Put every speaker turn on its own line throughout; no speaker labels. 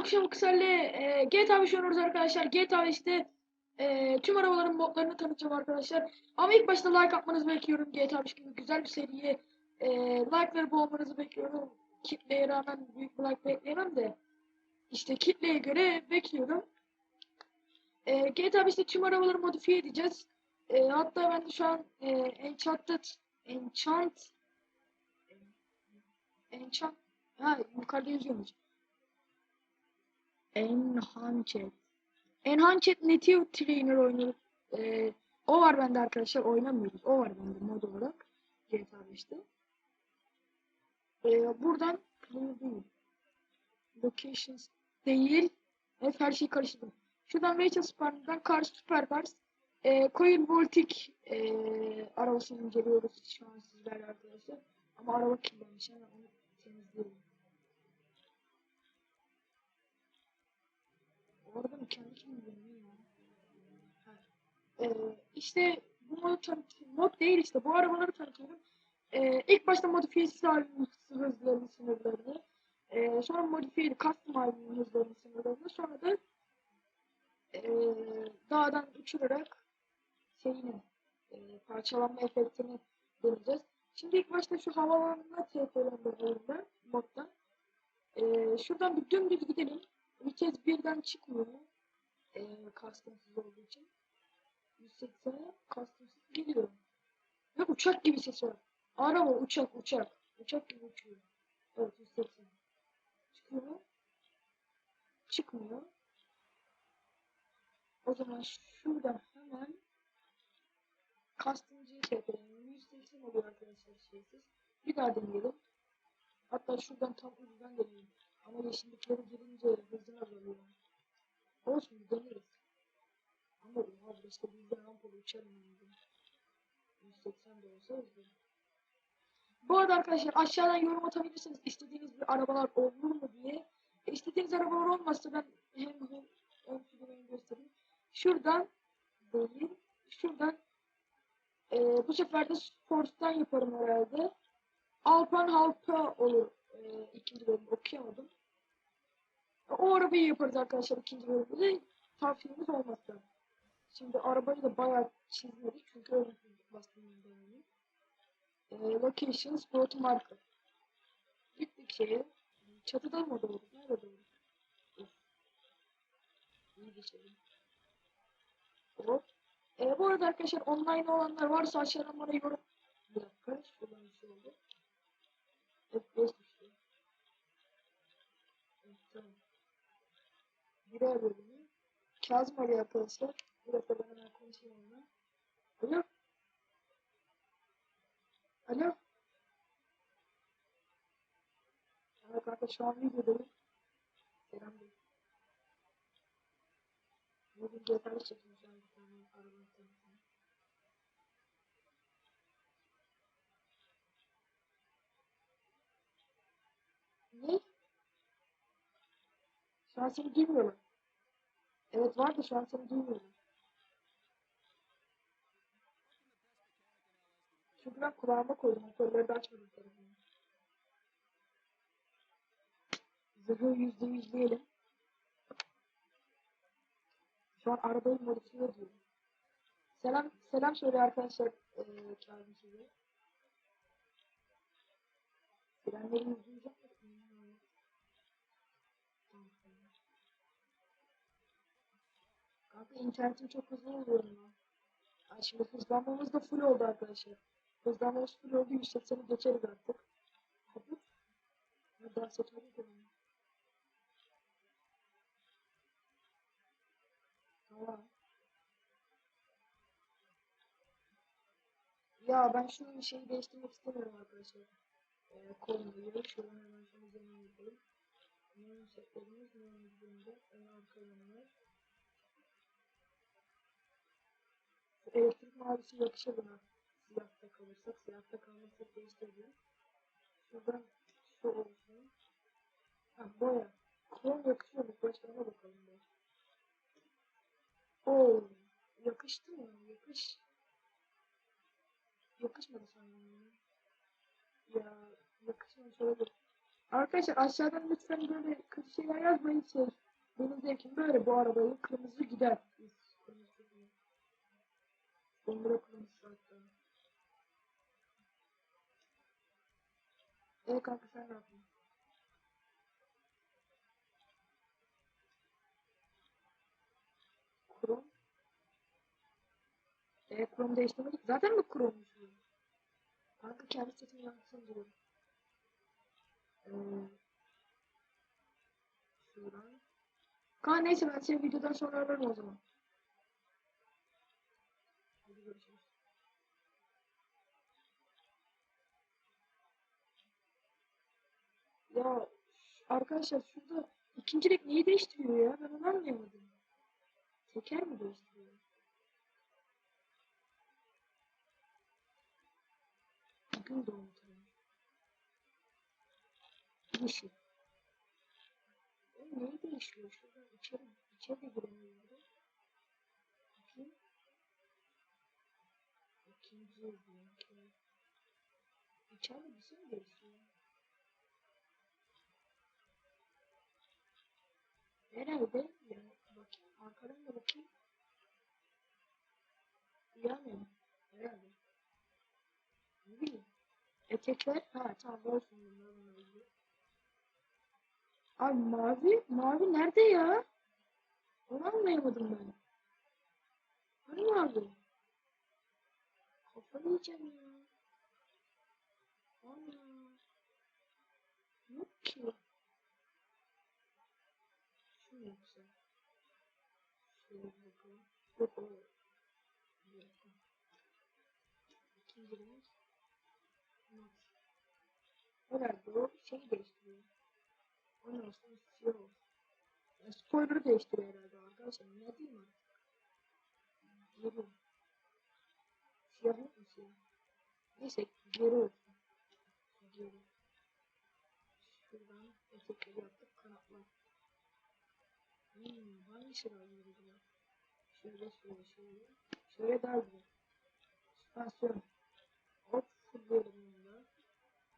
Yokuşa Muksel'le e, GTA 5 oynuyoruz arkadaşlar. GTA 5'te e, tüm arabaların modlarını tanıtacağım arkadaşlar. Ama ilk başta like atmanızı bekliyorum. GTA 5 gibi güzel bir seriye e, like'ları boğmanızı bekliyorum. Kitleye rağmen büyük bir like bekleyemem de. işte kitleye göre bekliyorum. E, GTA 5'te tüm arabaları modifiye edeceğiz. E, hatta ben de şu an e, Enchanted Enchant Enchant ha yukarıda yazıyormuş. Enhanced. Enhanced Native Trainer oynuyoruz. Ee, o var bende arkadaşlar. Oynamıyoruz. O var bende mod olarak. GTA 5'te. Ee, buradan değil. Locations değil. Evet her şeyi karıştırdım. Şuradan Rachel Spartan'dan Cars Supercars. Ee, Coil Voltic ee, arabasını inceliyoruz şu an sizlerle arkadaşlar. Ama araba kirlenmiş. Hemen onu temizleyelim. Orada mı kendi ya? Ha. Ee, işte bu modu tanıtıyorum. Mod değil işte bu arabaları tanıtıyorum. Ee, ilk başta modifiyesiz halinin hızlarını sınırlarını. Ee, sonra modifiyeli custom halinin hızlarını sınırlarını. Sonra da ee, dağdan uçurarak şeyini e, parçalanma efektini deneyeceğiz. Şimdi ilk başta şu havalanma TP'lendireyim ben moddan. Ee, şuradan bir dümdüz gidelim. Vites birden çıkmıyor. Ee, customsız olduğu için. 180'e customsız geliyor. Ve uçak gibi ses var. Araba uçak uçak. Uçak gibi uçuyor. Evet 180. Çıkıyor? Çıkmıyor. O zaman şuradan hemen custom'cıyı tepelim. 180 oluyor arkadaşlar şeysiz. Bir daha deneyelim. Hatta şuradan tam ucundan deneyelim. Ama yeşilliklere girince hızını azalıyor. Olsun deneriz. Ama oha burası da bizden rampalı uçarım yani. 180 de olsa hızlı. Bu arada arkadaşlar aşağıdan yorum atabilirsiniz. İstediğiniz bir arabalar olur mu diye. E, istediğiniz arabalar olmazsa ben hem bu ön figürünü göstereyim. Şuradan değil. Şuradan e, bu sefer de Sports'tan yaparım herhalde. Alpan Halka olur e, ikinci bölüm okuyamadım. O arabayı yaparız arkadaşlar ikinci bölümde de tavsiyemiz olmazsa. Şimdi arabayı da bayağı çizmedik çünkü öyle bastığımız dönemde. E, location, sport marka. Gittik şeye. Çatıda mı doğru? Nerede doğru? İyi geçelim. Hop. E, bu arada arkadaşlar online olanlar varsa aşağıdan bana yorum. Bir dakika. Şuradan bir şey oldu. Evet, Arıyor beni. Kazım arıyor arkadaşlar. Bir dakika ben hemen konuşayım onunla. Alo. Alo. Evet kanka şu an videodayım. Selam değil. Bugün GTA'da çektim şu an bir tane arabanın tanıtımı. Ne? Şu an seni duymuyorum. Evet var da şu an seni duymuyorum. Çünkü ben kulağıma koydum. Hoparlörü de açmadım telefonu. Zırhı yüzde yüzleyelim. Şu an arabayı modifiye ediyorum. Selam, selam söyle arkadaşlar. Ee, Kazım size. Frenleri yüzde internetim çok hızlı oluyor ya. Ay şimdi hızlanmamız da full oldu arkadaşlar. Hızlanmamız full oldu. 180'i geçeriz artık. Ne daha seçmedik ya. Tamam. Ya ben şunun şeyi değiştirmek istemiyorum arkadaşlar. Ee, konuyu şuradan hemen şunu üzerine yapalım. Neon setlerimiz neon yüzünde ön arka yönler. Elektrik mavisi yakışır buna. Siyahta kalırsak, siyahta kalmazsak değiştireceğim. Şuradan şu olsun. Ha boya. Krom yakışıyor mu? Başlarına bakalım bir. Oo, yakıştı mı? Yakış. Yakışmadı sanırım ya. Ya yakışmamış olabilir. Arkadaşlar aşağıdan lütfen böyle kötü şeyler yazmayın şey. Benim zevkim böyle bu arabayı kırmızı gider. Dondura kırmızı hatta. Evet kanka sen ne yapıyorsun? Krom. E krom değiştirmedik. Zaten mi krommuş bu? Kanka kendi setini yansın diyorum. Ee. Kaan neyse ben seni videodan sonra ararım o zaman. Ya arkadaşlar şurada ikinci renk neyi değiştiriyor ya? Ben onu anlayamadım. Teker mi değiştiriyor? Gün doğumu tabii. Yeşil. Oğlum neyi değişiyor? Şuradan içeri, içeri giremiyorum. Bakayım. İkinci renk. İçeride bir şey mi değişiyor? Herhalde yani bakayım arkadan da bakayım. Yani herhalde. Ne bileyim. Etekler ha tamam olsun. Abi mavi mavi nerede ya? Onu anlayamadım ben. Hani mavi? Kafayı yiyeceğim ya. Ana. Yok ki. Şu mu yoksa? Şöyle bir bakalım. Yok o. Bir dakika. İkinci renk. Herhalde o şeyi değiştiriyor. O ne olsun? Siyah olsun. Ya spoiler'ı değiştiriyor herhalde arkadaşlar. Ne diyeyim artık? Geri. Siyah yok mu siyah? Neyse geri olsun. Geri. Şuradan etekleri yaptık. Kanatlar. Hmm, hangisi daha iyi acaba? Şöyle şöyle şöyle. Şöyle daha. Süspansiyon. Hop fırlayalım bunu da.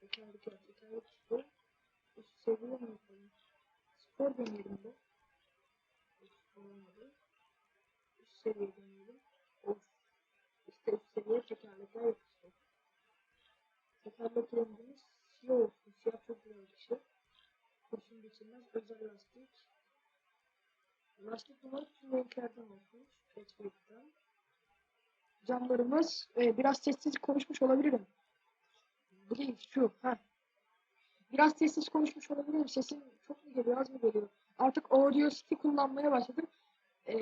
Tekerlek yap, tekerlek spor. Üst seviye mi? Spor deneyelim de. Üst olmadı. Üst seviye deneyelim. Of. İşte üst seviye tekerlekler yapıştı. Tekerlek rengimiz siyah olsun. Siyah çok güzel bir şey. Kurşun geçirmez. Özel lastik. Lastik tüm renklerden olsun. Petfield'den. Camlarımız e, biraz sessiz konuşmuş olabilirim. Please şu. Ha. Biraz sessiz konuşmuş olabilirim. Sesim çok mu geliyor az mı geliyor? Artık audio city kullanmaya başladım. Ee,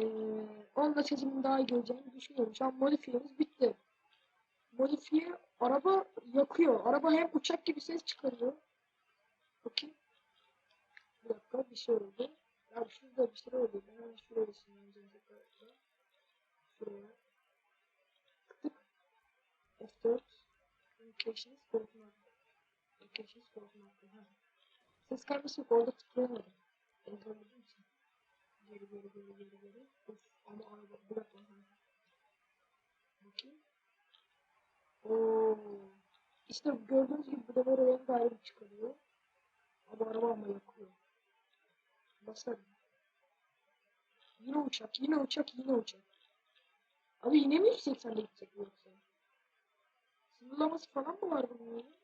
onunla sesimin daha iyi geleceğini düşünüyorum. Şu an modifiyemiz bitti. Modifiye araba yakıyor. Araba hem uçak gibi ses çıkarıyor. Bakayım. Bir dakika bir şey oldu. Ya şurada bir şey oldu. Hemen şuraya ışınlanacağım tekrar. Şuraya. Tık. F4. Communications Coordinate. Communications Coordinate. Ha. Ses yok. Orada tıklayamadım. Enterledim için. Geri geri geri geri geri. Of ama araba bırak onu. Bakayım. Oo. İşte gördüğünüz gibi bu da böyle rengarenk çıkarıyor. Ama araba ama yakıyor. Basarım. Yine uçak, yine uçak, yine uçak. Abi yine mi 180'de gidecek yoksa? Sınırlaması falan mı var bunun?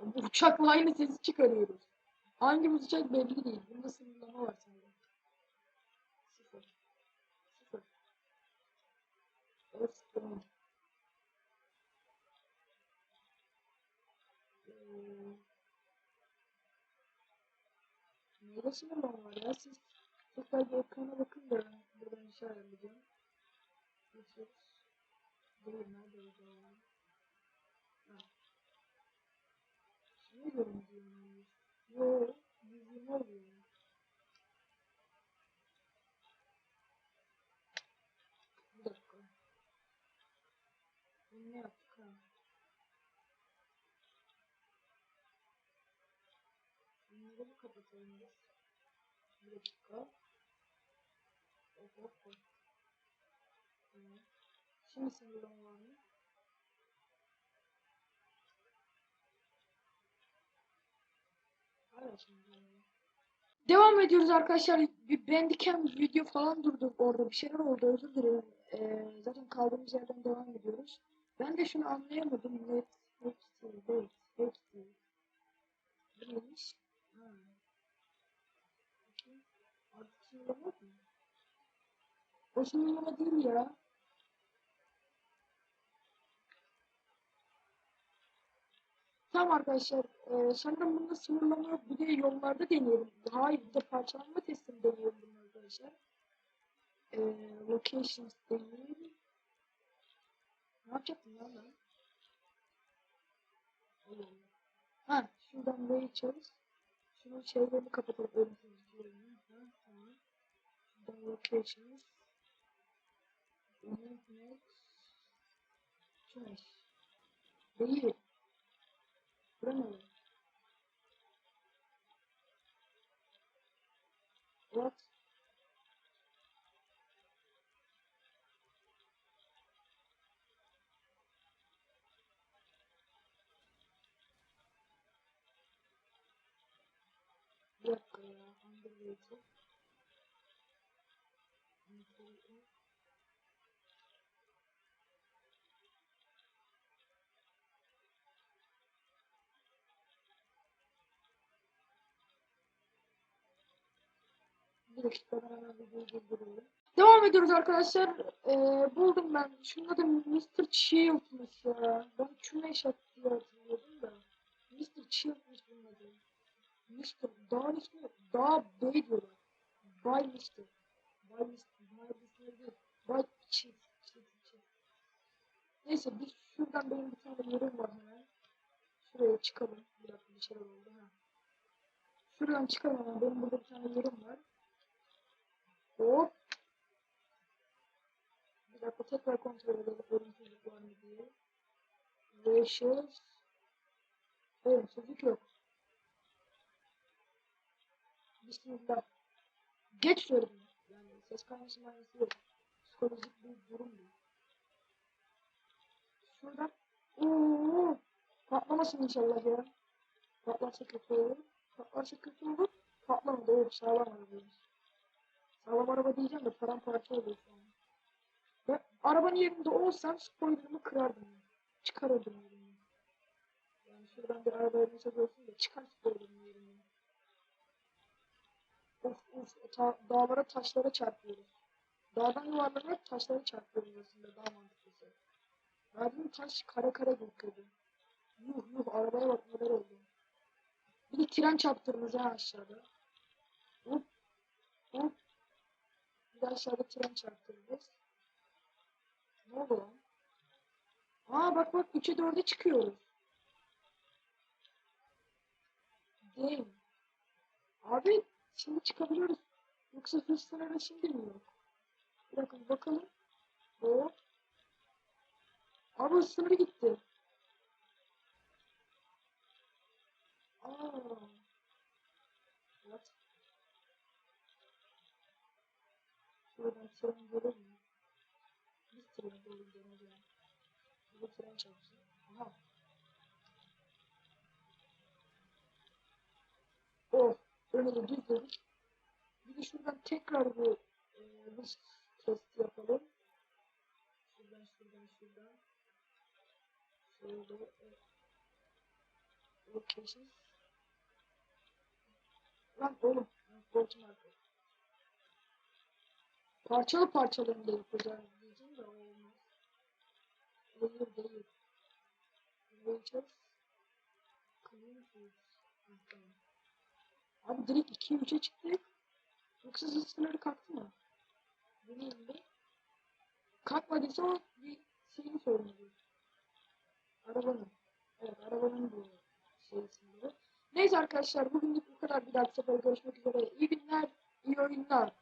Bu uçakla aynı sesi çıkarıyoruz. Hangimiz uçak belli değil. Bunda sınırlama var sanırım. Sıfır. Sıfır. Evet sıfır. Ee, sınırlama var ya? Siz bir ekrana bakın da buradan bir şey ayarlayacağım. Geçiyoruz. Değil nerede olacağım? Ha. Şimdi görünüyor muyuz? Yo, yüzüğüm oluyor. Bir dakika. Bunu ne yaptık ha? Bunları mı kapatalım biz? Bir dakika. Hop hop hop. Şimdi var şimdi. Devam ediyoruz arkadaşlar. Bir Bandicam video falan durduk orada. Bir şeyler oldu özür dilerim. Ee, zaten kaldığımız yerden devam ediyoruz. Ben de şunu anlayamadım. Net evet, hepsi. Bu neymiş? Ha. Bakayım. O sınırlama değil ya. Tamam arkadaşlar. Ee, sanırım bunda sınırlama yok. Bir de yollarda deneyelim. Hayır bir de parçalanma testini deneyelim bunu arkadaşlar. Ee, locations değil. Ne yapacaktım lan. Ha şuradan Rachel's. Şunun şeylerini kapatalım. Ha tamam. Şuradan locations. Movement. Trash. Değil. Bura ne? What? Bir dakika Devam ediyoruz arkadaşlar. Ee, buldum ben. Şunun adı Mr. Child'mış ya. Ben Kümeş attı diye hatırlıyordum da. Mr. Child'mış bunun adı. Mr. Dağın ismi Dağ Bey diyorlar. Bay Mr. Bay Mr. Değil. Bay Chief. Chief, Chief. Neyse biz şuradan benim bir tane yerim var hemen. Şuraya çıkalım. Bir dakika bir şeyler oldu. Ha. Şuradan çıkalım hemen. Benim burada bir tane yerim var. Hop. Bir dakika tekrar kontrol edelim ölümsüzlük var mı diye. Ratios. Ölümsüzlük yok. Bismillah. Geç söyledim. Yani ses manası yok. Psikolojik bir durum bu. Şuradan. Oo, patlamasın inşallah ya. Patlarsa kötü olur. Patlarsa kötü olur. Patlamadı. Evet sağlam arabamız. Sağlam araba diyeceğim de paramparça oluyor şu an. Ben arabanın yerinde olsam spoilerımı kırardım. Yani. Çıkarırdım yerini. Yani şuradan bir arabaya mesaj olsun da çıkar spoilerımı yerini. Of of ta dağlara taşlara çarpıyoruz. Dağdan yuvarlanarak taşlara çarpıyoruz aslında daha mantıklısı. Verdiğim taş kare kare gözüküyordu. Yuh yuh arabaya bak neler oldu. Bir de tren çarptırırız ha aşağıda. Hop hop bir de aşağıda tren çarptırırız. Ne oldu lan? Aa bak bak 3'e 4'e çıkıyoruz. Damn. Abi şimdi çıkabiliyoruz. Yoksa hız sınırı şimdi mi yok? Bir bakalım. Hop. Abi sınırı gitti. Aa. What? Şuradan tren görür mü? Biz tren görür deneyeceğim. Bu tren çarpsın. Aha. Oh. De düzledik. Bir de şuradan tekrar bir e, hız testi yapalım. Şuradan şuradan şuradan. Şöyle locations. Lan oğlum. Koltuğum arka. Parçalı parçalı da yapacağım diyeceğim de olmaz. Değil değil. Rachel. Clean foods. Tamam. Abi direkt 2'ye 3'e çıktık. Yoksa sınırı kalktı mı? Deneyim bir. Kalkmadıysa o bir şeyin sorunudur. Arabanın. Evet arabanın bu şey sınırı. Neyse arkadaşlar bugünlük bu kadar. Bir dahaki sefer görüşmek üzere. İyi günler, iyi oyunlar.